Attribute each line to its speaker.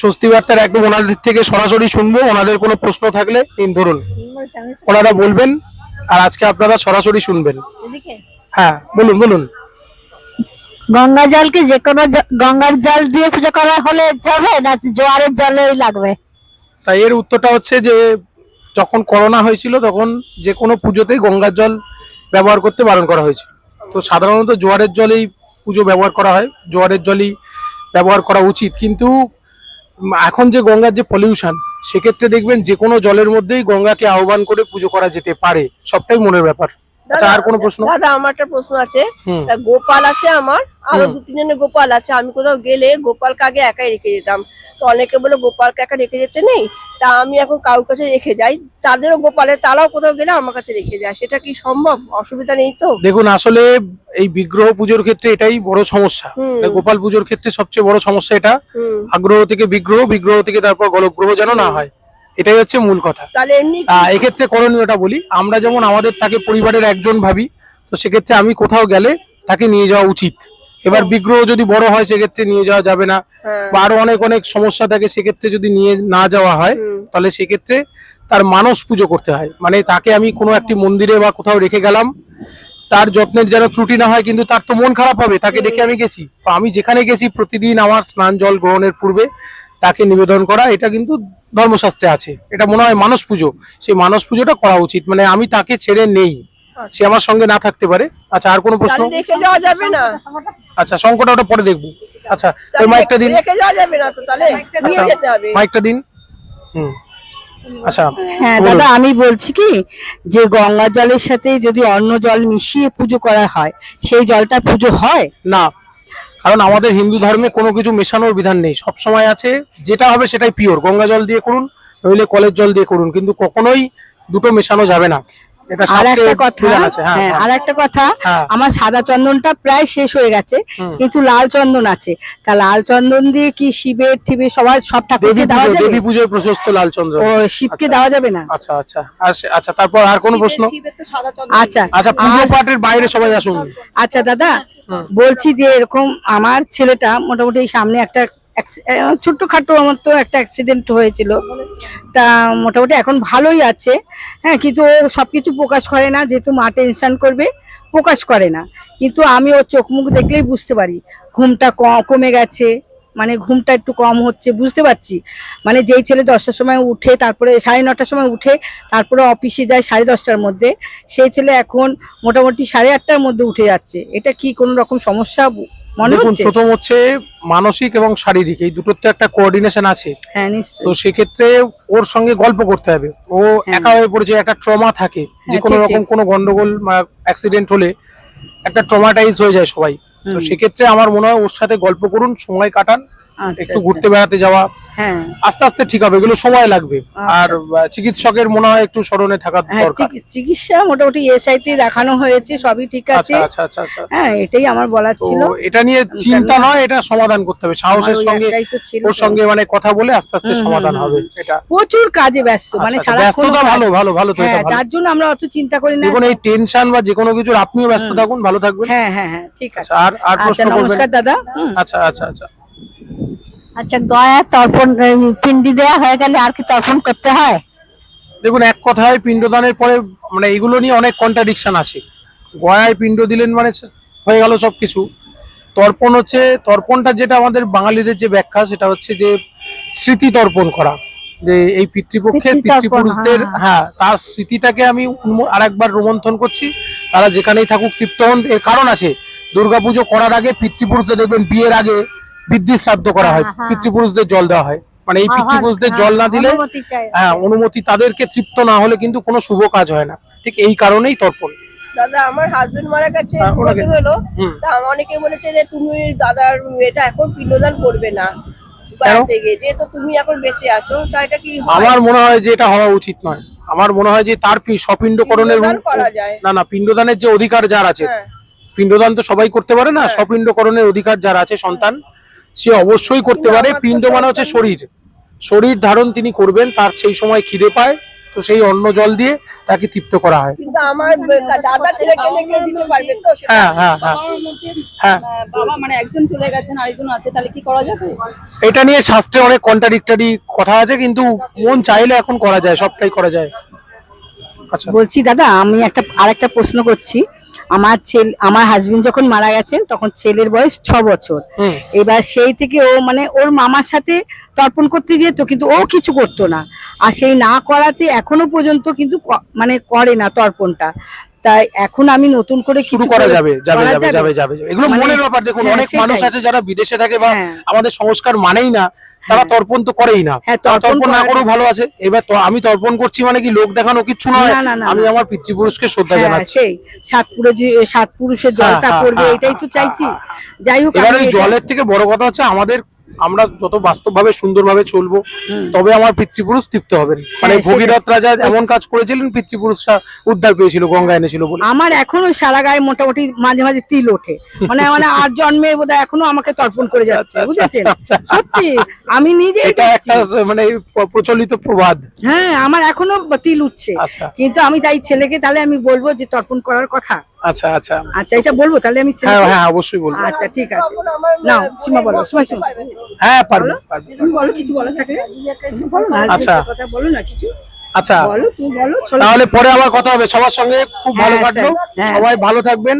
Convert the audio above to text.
Speaker 1: স্বস্তি বার্তার একদম ওনাদের থেকে সরাসরি শুনব ওনাদের কোনো প্রশ্ন থাকলে নিন ধরুন। ওনারা বলবেন আর আজকে আপনারা সরাসরি শুনবেন। হ্যাঁ বলুন বলুন।
Speaker 2: গঙ্গা জল কি যে কোনো গঙ্গার জল দিয়ে পুজো করা হলে যাবে না জোয়ারের জলেই লাগবে?
Speaker 1: তাই এর উত্তরটা হচ্ছে যে যখন করোনা হয়েছিল তখন যে কোনো পুজোতেই গঙ্গার জল ব্যবহার করতে বারণ করা হয়েছিল। তো সাধারণত জোয়ারের জলেই পুজো ব্যবহার করা হয় জোয়ারের জলই ব্যবহার করা উচিত। কিন্তু এখন যে গঙ্গার যে পলিউশন সেক্ষেত্রে দেখবেন যে কোনো জলের মধ্যেই গঙ্গাকে আহ্বান করে পুজো করা যেতে পারে। সবটাই মনের ব্যাপার। আচ্ছা আর কোনো প্রশ্ন?
Speaker 3: দাদা আমার একটা প্রশ্ন আছে। গোপাল আছে আমার?
Speaker 1: আরও
Speaker 3: দু তিনজনের গোপাল আছে। আমি কোথাও গেলে গোপালকে আগে একাই রেখে যেতাম। তো অনেকে বলে গোপালকে একা রেখে যেতে নেই তা আমি এখন কারোর কাছে রেখে যাই। তাদেরও গোপালে তারাও কোথাও গেলে আমার কাছে রেখে যায়। সেটা কি সম্ভব? অসুবিধা নেই তো।
Speaker 1: দেখুন আসলে এই বিগ্রহ পুজোর ক্ষেত্রে এটাই বড় সমস্যা। মানে গোপাল পুজোর ক্ষেত্রে সবচেয়ে বড় সমস্যা এটা। আগ্রহ থেকে বিগ্রহ বিগ্রহ থেকে তারপর গলগ্রহ যেন না হয়। এটাই হচ্ছে মূল কথা।
Speaker 3: তাহলে এমনি
Speaker 1: এক্ষেত্রে করণীয়টা বলি আমরা যেমন আমাদের তাকে পরিবারের একজন ভাবি তো সেক্ষেত্রে আমি কোথাও গেলে তাকে নিয়ে যাওয়া উচিত। এবার বিগ্রহ যদি বড় হয় সেক্ষেত্রে নিয়ে যাওয়া যাবে না।
Speaker 3: হ্যাঁ,
Speaker 1: বা আরও অনেক অনেক সমস্যা থাকে সেক্ষেত্রে যদি নিয়ে না যাওয়া হয় তাহলে সেক্ষেত্রে তার মানস পুজো করতে হয়। মানে তাকে আমি কোনো একটি মন্দিরে বা কোথাও রেখে গেলাম তার যত্নের যেন ত্রুটি না হয় কিন্তু তার তো মন খারাপ হবে তাকে দেখে আমি গেছি। আমি যেখানে গেছি প্রতিদিন আমার স্নান জল গ্রহণের পূর্বে তাকে নিবেদন করা এটা কিন্তু ধর্মশাস্ত্রে আছে। এটা মনে হয় মানস পুজো। সেই মানস পুজোটা করা উচিত। মানে আমি তাকে ছেড়ে নেই। সে আমার সঙ্গে না থাকতে পারে। আচ্ছা আর কোনো প্রশ্ন?
Speaker 3: রেখে যাওয়া যাবে না।
Speaker 1: আচ্ছা সংকট ওটা পরে দেখব। আচ্ছা ওই মাইকটা দিন।
Speaker 3: রেখে যাওয়া যাবে না তো তাহলে? নিয়ে। যেতে হবে।
Speaker 1: মাইকটা দিন। হুম। আচ্ছা
Speaker 2: হ্যাঁ। দাদা আমি বলছি কি যে গঙ্গা জলের সাথে যদি অন্য জল মিশিয়ে পুজো করা হয় সেই জলটা পুজো হয়?
Speaker 1: না। কারণ আমাদের হিন্দু ধর্মে কোনো কিছু মেশানোর বিধান নেই। সব সময় আছে যেটা হবে সেটাই পিওর গঙ্গা জল দিয়ে করুন নইলে কলের জল দিয়ে করুন। কিন্তু কখনোই দুটো মেশানো যাবে না।
Speaker 2: আর একটা কথা
Speaker 1: হ্যাঁ
Speaker 2: হ্যাঁ
Speaker 1: হ্যাঁ,
Speaker 2: আর একটা কথা আমার সাদা চন্দনটা প্রায় শেষ হয়ে গেছে কিন্তু লাল চন্দন আছে। তা লাল চন্দন দিয়ে কি শিবের ঠিবে সবার সব
Speaker 1: দেবী
Speaker 2: ঠাকুরকে দেওয়া যাবে?
Speaker 1: দেবী পুজোর প্রশস্ত লাল চন্দ্র
Speaker 2: ও শিবকে
Speaker 1: আচ্ছা।
Speaker 2: দেওয়া যাবে না?
Speaker 1: আচ্ছা আচ্ছা আচ্ছা, আচ্ছা তারপর আর কোনো প্রশ্ন?
Speaker 3: চন্দন
Speaker 2: আচ্ছা
Speaker 1: আচ্ছা পুজো পাঠের বাইরে সবাই আসুন।
Speaker 2: আচ্ছা দাদা বলছি যে এরকম আমার ছেলেটা মোটামুটি সামনে একটা ছোট্টখাটো আমার তো একটা অ্যাক্সিডেন্ট হয়েছিল। তা মোটামুটি এখন ভালোই আছে। হ্যাঁ কিন্তু ও সব কিছু প্রকাশ করে না, যেহেতু মা টেনশন করবে, প্রকাশ করে না। কিন্তু আমি ওর চোখ মুখ দেখলেই বুঝতে পারি, ঘুমটা কমে গেছে মানে ঘুমটা একটু কম হচ্ছে, বুঝতে পারছি। মানে যেই ছেলে দশটার সময় উঠে, তারপরে সাড়ে নটার সময় উঠে, তারপরে অফিসে যায় সাড়ে দশটার মধ্যে, সেই ছেলে এখন মোটামুটি সাড়ে আটটার মধ্যে উঠে যাচ্ছে। এটা কি কোনো রকম সমস্যা? মনে
Speaker 1: দেখুন
Speaker 2: হচ্ছে?
Speaker 1: প্রথম হচ্ছে মানসিক এবং শারীরিক এই দুটোর তো একটা কোঅর্ডিনেশন আছে।
Speaker 2: হ্যাঁ
Speaker 1: তো সেক্ষেত্রে ওর সঙ্গে গল্প করতে হবে। ও
Speaker 2: হ্যাঁ।
Speaker 1: একা হয়ে পড়েছে একটা ট্রমা থাকে যে
Speaker 2: হ্যাঁ,
Speaker 1: কোনো
Speaker 2: ঠিক,
Speaker 1: রকম। কোনো গন্ডগোল অ্যাক্সিডেন্ট হলে একটা ট্রমাটাইজ হয়ে যায় সবাই। তো
Speaker 2: হুম,
Speaker 1: সেক্ষেত্রে আমার মনে হয় ওর সাথে গল্প করুন সময় কাটান একটু
Speaker 2: আচ্ছা।
Speaker 1: ঘুরতে বেড়াতে যাওয়া
Speaker 2: হ্যাঁ।
Speaker 1: আস্তে আস্তে ঠিক হবে এগুলো সময় লাগবে।
Speaker 2: আচ্ছা,
Speaker 1: আর চিকিৎসকের মনে হয় একটু স্মরণে থাকা
Speaker 2: হ্যাঁ
Speaker 1: দরকার।
Speaker 2: চিকিৎসা মোটামুটি এসআইতে দেখানো হয়েছে সবই ঠিক আছে।
Speaker 1: আচ্ছা আচ্ছা আচ্ছা। আচ্ছা
Speaker 2: হ্যাঁ এটাই আমার বলার ছিল।
Speaker 1: এটা নিয়ে চিন্তা নয় এটা সমাধান করতে হবে। সাহসের সঙ্গে ওর সঙ্গে মানে কথা বলে আস্তে আস্তে সমাধান হবে এটা।
Speaker 2: প্রচুর কাজে ব্যস্ত মানে
Speaker 1: আচ্ছা, আচ্ছা,
Speaker 2: সারাক্ষণ
Speaker 1: ব্যস্ততা ভালো ভালো ভালো তো এটা
Speaker 2: হ্যাঁ
Speaker 1: ভালো।
Speaker 2: তার জন্য আমরা অত চিন্তা করি না।
Speaker 1: দেখুন এই টেনশন বা যে কোনো কিছুর আপনিও ব্যস্ত থাকুন ভালো থাকবেন।
Speaker 2: হ্যাঁ হ্যাঁ হ্যাঁ ঠিক আছে।
Speaker 1: আচ্ছা আর আর
Speaker 2: আচ্ছা
Speaker 1: প্রশ্ন করবেন?
Speaker 2: নমস্কার দাদা।
Speaker 1: আচ্ছা আচ্ছা আচ্ছা।
Speaker 2: আচ্ছা গয়া তর্পণ পিন্ডি দেওয়া হয়ে গেলে আর কি তর্পণ করতে হয়?
Speaker 1: দেখুন এক কথায় পিণ্ডদানের পরে মানে এগুলো নিয়ে অনেক কন্ট্রাডিকশন আছে। গয়ায় পিণ্ড দিলেন মানে হয়ে গেল সবকিছু। তর্পণ হচ্ছে তর্পণটা যেটা আমাদের বাঙালিদের যে ব্যাখ্যা সেটা হচ্ছে যে স্মৃতি তর্পণ করা। যে এই পিতৃপক্ষের পিতৃপুরুষদের
Speaker 2: হ্যাঁ।
Speaker 1: হ্যাঁ তার স্মৃতিটাকে আমি আরেকবার রোমন্থন করছি। তারা যেখানেই থাকুক তৃপ্ত হন এর কারণ আছে দুর্গাপুজো করার আগে পিতৃপুরুষদের দেখবেন বিয়ের আগে বৃদ্ধি শ্রাদ্ধ করা হয়
Speaker 2: হ্যাঁ, হ্যাঁ।
Speaker 1: পিতৃপুরুষদের জল দেওয়া হয়। মানে এই পিতৃপুরুষদের
Speaker 2: হ্যাঁ,
Speaker 1: জল না দিলে হ্যাঁ অনুমতি তাদেরকে তৃপ্ত না হলে কিন্তু কোনো শুভ কাজ হয় না। ঠিক এই কারণেই তর্পণ।
Speaker 3: দাদা আমার হাজবেন্ড মারা গেছে দু
Speaker 1: ওনাকে-
Speaker 3: বছর হলো? তা অনেকে বলেছে যে তুমি দাদার এটা এখন পিণ্ডদান করবে না। বেড়াতে গিয়ে যেহেতু তুমি এখন বেঁচে আছো তা এটা কি?
Speaker 1: আমার মনে হয় যে এটা হওয়া উচিত নয়। আমার মনে হয় যে তার পি- সপিণ্ডকরণের
Speaker 3: পিণ্ডদান করা যায়।
Speaker 1: না না পিণ্ডদানের যে অধিকার যার আছে পিণ্ডদান তো সবাই করতে পারে না। সপিণ্ডকরণের অধিকার যার আছে সন্তান। সে অবশ্যই করতে পারে। পিণ্ড মানে হচ্ছে শরীর। শরীর ধারণ তিনি করবেন তার সেই সময় খিদে পায় তো সেই অন্ন জল দিয়ে তাকে তৃপ্ত করা হয়।
Speaker 3: কিন্তু আমার দাদা ছেলেকে লেগে দিতে পারবে তো
Speaker 1: হ্যাঁ হ্যাঁ হ্যাঁ। হ্যাঁ।
Speaker 4: বাবা মানে একজন চলে গেছেন আরেকজন আছে তাহলে কি করা যাবে?
Speaker 1: এটা নিয়ে শাস্ত্রে অনেক কন্ট্রাডিক্টরি কথা আছে কিন্তু মন চাইলে এখন করা যায় সবটাই করা যায়। আচ্ছা।
Speaker 2: বলছি দাদা আমি একটা আরেকটা প্রশ্ন করছি। আমার ছেলে আমার হাজবেন্ড যখন মারা গেছেন তখন ছেলের বয়স ছ বছর। এবার সেই থেকে ও মানে ওর মামার সাথে তর্পণ করতে যেত কিন্তু ও কিছু করতো না। আর সেই না করাতে এখনও পর্যন্ত কিন্তু মানে করে না তর্পণটা। তাই এখন আমি নতুন করে
Speaker 1: শুরু করা যাবে যাবে যাবে যাবে। যাবে এগুলো
Speaker 2: মানে-
Speaker 1: মনের ব্যাপার দেখুন
Speaker 2: হ্যাঁ,
Speaker 1: অনেক মানুষ আছে যারা বিদেশে থাকে বা
Speaker 2: হ্যাঁ,
Speaker 1: আমাদের সংস্কার মানেই না তারা
Speaker 2: হ্যাঁ।
Speaker 1: তর্পণ তো করেই না।
Speaker 2: হ্যাঁ তর্পণ
Speaker 1: না করেও ভালো আছে। এবার তো আমি তর্পণ করছি মানে কি লোক দেখানো কিচ্ছু নয়। আমি আমার পিতৃপুরুষকে শ্রদ্ধা
Speaker 2: হ্যাঁ,
Speaker 1: জানাচ্ছি।
Speaker 2: সেই সাত পুরো যে সাত পুরুষের
Speaker 1: হ্যাঁ,
Speaker 2: জলটা পড়বে এটাই তো চাইছি। যাই হোক
Speaker 1: এবার ওই জলের থেকে বড় কথা হচ্ছে আমাদের আমরা যত বাস্তবভাবে সুন্দরভাবে চলবো তবে আমার পিতৃপুরুষ তৃপ্ত হবেন। মানে
Speaker 2: হ্যাঁ,
Speaker 1: ভগীরথ রাজা এমন কাজ করেছিলেন পিতৃপুরুষরা উদ্ধার পেয়েছিল গঙ্গা এনেছিল বলে।
Speaker 2: আমার এখনও সারা গায়ে মোটামুটি মাঝে মাঝে তিল ওঠে। মানে মানে আর জন্মে বোধহয় এখনও আমাকে তর্পণ করে যাচ্ছে
Speaker 1: আচ্ছা,
Speaker 2: বুঝেছেন?
Speaker 1: আচ্ছা, আচ্ছা।
Speaker 2: সত্যি আমি নিজে
Speaker 1: এটা একটা মানে প্রচলিত প্রবাদ।
Speaker 2: হ্যাঁ আমার এখনও তিল উঠছে। কিন্তু আমি তাই ছেলেকে তাহলে আমি বলব যে তর্পণ করার কথা।
Speaker 1: আচ্ছা আচ্ছা।
Speaker 2: আচ্ছা এটা বলব? তাহলে আমি
Speaker 1: হ্যাঁ হ্যাঁ অবশ্যই বলব।
Speaker 2: আচ্ছা ঠিক আছে। নাও, সীমা বলো, সীমা, সীমা।
Speaker 1: হ্যাঁ পারব পারব
Speaker 2: তুমি বলো কিছু বলো থাকলে বলো না
Speaker 1: আচ্ছা।
Speaker 2: আচ্ছা কথা বলো না কিছু।
Speaker 1: আচ্ছা।
Speaker 2: বলো তুমি বলো
Speaker 1: তাহলে পরে আবার কথা হবে। সবার সঙ্গে খুব ভালো
Speaker 2: হ্যাঁ,
Speaker 1: কাটলো।
Speaker 2: হ্যাঁ।
Speaker 1: সবাই ভালো থাকবেন।